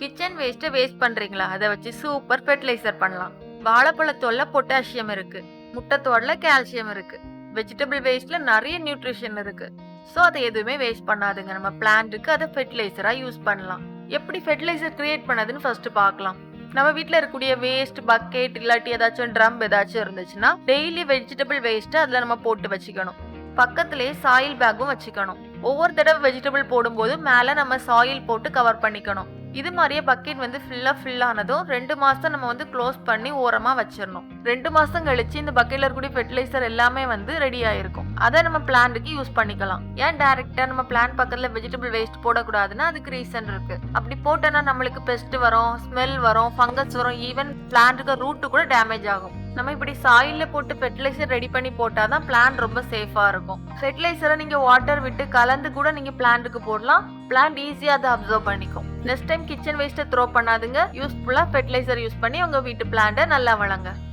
Kitchen வேஸ்ட்டை waste பண்ணுறீங்களா அதை வச்சு சூப்பர் ஃபெர்டிலைசர் பண்ணலாம். வாழைப்பழத்தோல்ல பொட்டாசியம் இருக்குது முட்டைத்தோடல கால்சியம் இருக்குது வெஜிடபிள் வேஸ்ட்டில் நிறைய நியூட்ரிஷன் இருக்குது ஸோ அதை எதுவுமே வேஸ்ட் பண்ணாதுங்க. நம்ம பிளான்ட்டுக்கு அதை ஃபெர்டிலைசராக யூஸ் பண்ணலாம். எப்படி ஃபெர்டிலைசர் க்ரியேட் பண்ணதுன்னு ஃபர்ஸ்ட் பார்க்கலாம். நம்ம வீட்டில் இருக்கக்கூடிய வேஸ்ட் பக்கெட் இல்லாட்டி ஏதாச்சும் ட்ரம் ஏதாச்சும் இருந்துச்சுன்னா டெய்லி வெஜிடபிள் வேஸ்ட்டை அதில் நம்ம போட்டு வச்சுக்கணும். பக்கத்துலேயே சாயில் பேக்கும் வச்சுக்கணும். ஒவ்வொரு தடவை வெஜிடபிள் போடும்போது மேலே நம்ம சாயில் போட்டு கவர் பண்ணிக்கணும். இது மாதிரியே பக்கெட் வந்து ஃபுல்லாக ஃபில் ஆனதும் ரெண்டு மாதம் நம்ம வந்து க்ளோஸ் பண்ணி ஓரமாக வச்சிடணும். ரெண்டு மாதம் கழிச்சு இந்த பக்கெட்டில் இருக்கக்கூடிய ஃபெர்டிலைசர் எல்லாமே வந்து ரெடி ஆயிருக்கும். அதை நம்ம பிளான்ட்டுக்கு யூஸ் பண்ணிக்கலாம். ஏன் டேரெக்டாக நம்ம பிளான் பக்கத்தில் வெஜிடபிள் வேஸ்ட் போடக்கூடாதுன்னா அதுக்கு ரீசன் இருக்கு. அப்படி போட்டோன்னா நம்மளுக்கு பெஸ்ட் வரும் ஸ்மெல் வரும் ஃபங்கஸ் வரும் ஈவன் பிளான்ட்டுக்கு ரூட்டு கூட டேமேஜ் ஆகும். நம்ம இப்படி சாயில்ல போட்டு ஃபெர்டிலைசர் ரெடி பண்ணி போட்டாதான் பிளான்ட் ரொம்ப சேஃபா இருக்கும். ஃபெர்டிலைசரை நீங்க வாட்டர் விட்டு கலந்து கூட நீங்க பிளான்ட்டுக்கு போடலாம். பிளான்ட் ஈஸியா அதை அப்சர்வ் பண்ணிக்கும். நெக்ஸ்ட் டைம் கிச்சன் வேஸ்ட்டை த்ரோ பண்ணாதுங்க. யூஸ்ஃபுல்லா ஃபெர்டிலைசர் யூஸ் பண்ணி உங்க வீட்டு பிளான்ட்டை நல்லா வளங்க.